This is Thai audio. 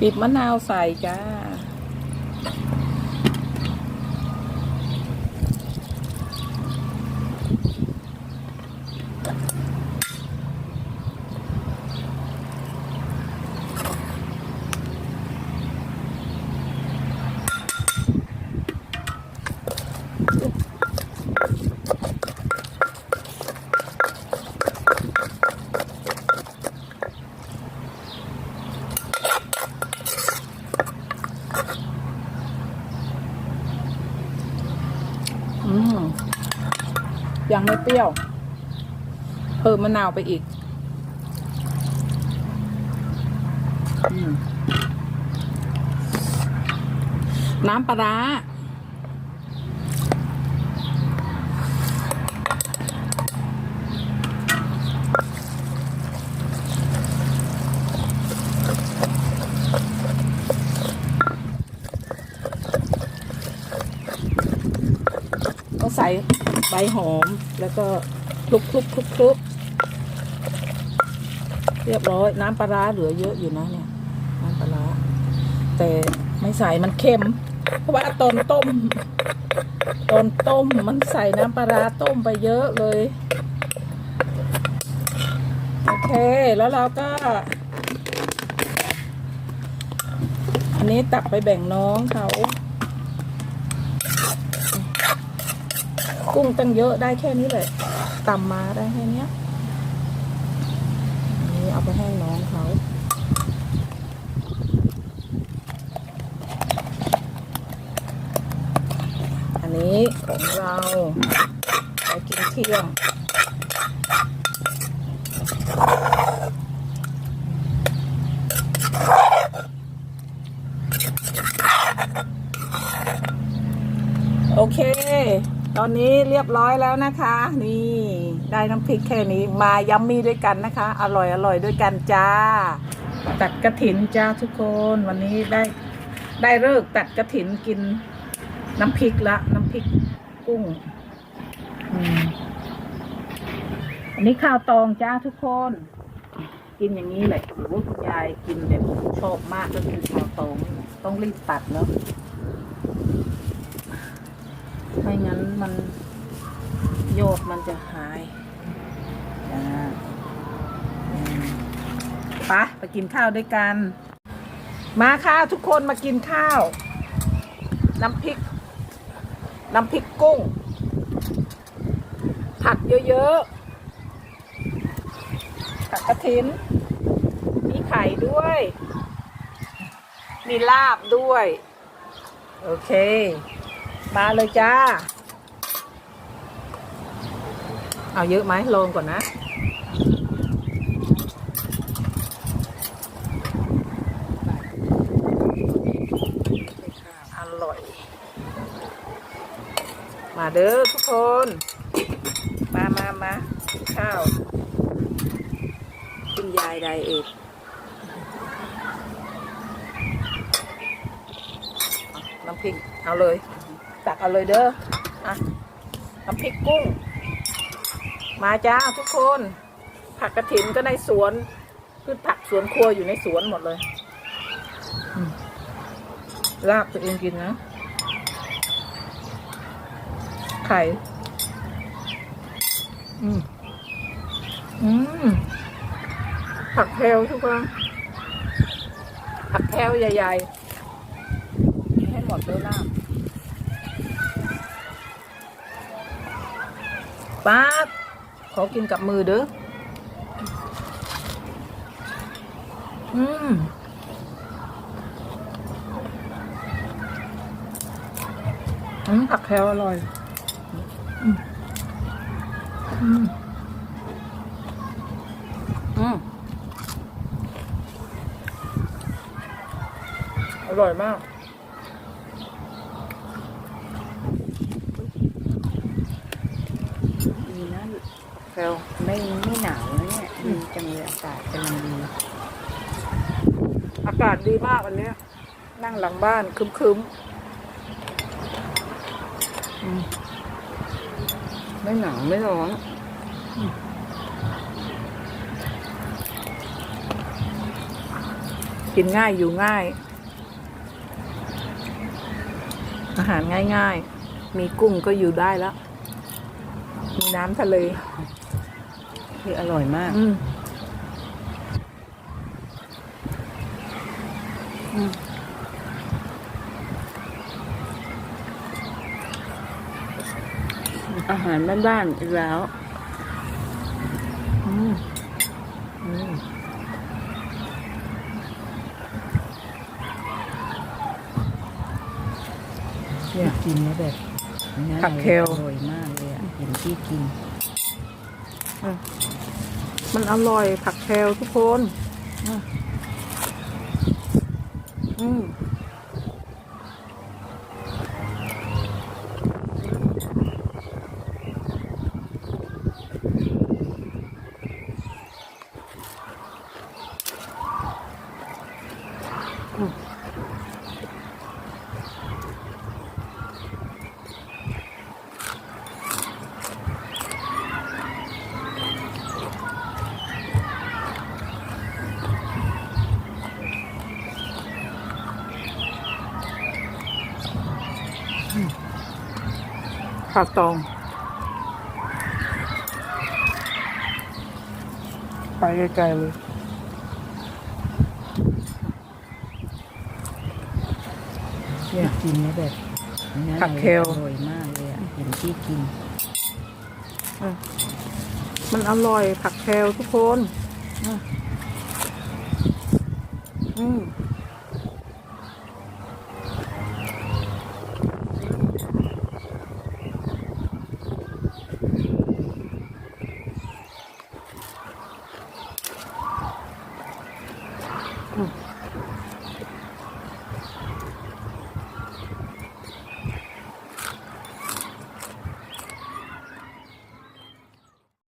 บีบมะนาวใส่จ้า อืมยัง ไม่เปรี้ยวเพิ่มมะนาวไปอีกอน้ำปลาร้าต้องใส่ ใบหอม แล้วก็คลุกคลุกคลุกคลุกเรียบร้อย น้ำปลาร้าเหลือเยอะอยู่นะเนี่ย น้ำปลาร้าแต่ไม่ใส่มันเค็ม เพราะว่าตอนต้ม ตอนต้มมันใส่น้ำปลาร้าต้มไปเยอะเลย โอเค แล้วเราก็ อันนี้ตักไปแบ่งน้องเขา กุ้งตั้งเยอะได้แค่นี้เลยตำมาได้แค่นี้นนี้เอาไปให้น้องเขาอันนี้ของเราไปกินเที่ยงโอเค ตอนนี้เรียบร้อยแล้วนะคะ นี่ได้น้ำพริกแค่นี้มายัมมี่ด้วยกันนะคะ อร่อยอร่อยด้วยกันจ้า ตัดกระถินจ้าทุกคนวันนี้ได้ได้เลิกตัดกระถินกินน้ำพริกละน้ำพริกกุ้งอันนี้ข้าวตองจ้าทุกคน กินอย่างนี้แหละโอ้ยคุณยายกินแบบชอบมากก็คือข้าวตองต้องรีบตัดเนาะ ไม่งั้นมันโยดมันจะหายจ้าอืมไปไปกินข้าวด้วยกัน มาค่ะทุกคนมากินข้าว น้ำพริก น้ำพริกกุ้ง ผักเยอะๆผักกระถิน มีไข่ด้วย มีลาบด้วย โอเค มาเลยจ้า เอาเยอะไหมลงก่อนนะ อร่อย มาเด้อทุกคน มามามาข้าวคุณยายไดเอกน้ำพริกเอาเลย ตักเอาเลยเด้ออะน้ำพริกกุ้ง มาจ้าทุกคน ผักกระถินก็ในสวนพืชผักสวนครัวอยู่ในสวนหมดเลยลาบตัวเองกินนะ ไข่ อืม อืม ผักแพรวทุกคน ผักแพรวใหญ่ๆ ให้หมดเลยลาบ ป๊าขอกินกับมือเด้อ อืมอืมผักแคลอร่อย อืม อืม อืม อร่อยมาก ดีนะ แคลไม่ไม่หนาวนะเนี่ยดีจังเลยอากาศกำลังดี อากาศดีมากวันเนี้ย นั่งหลังบ้านคึมๆอืมไม่หนาวไม่ร้อนกินง่ายอยู่ง่าย อาหารง่าย ๆ มีกุ้งก็อยู่ได้แล้ว มีน้ำทะเลที่อร่อยมากอืมอาหารบ้านๆอีกแล้ว อืมอืมเนี่ยกินแล้วแบบง่าย ผักเคล อร่อยมากเลยอะเห็นที่กินมันอร่อยผักแคลทุกคน อืม ผักตอง ไปไกลๆเลยเนี่ยกินแล้วแบบง่ายผักเคล อร่อยมากเลยอะเห็นที่กินมันอร่อยผักแคลทุกคนอืมอืม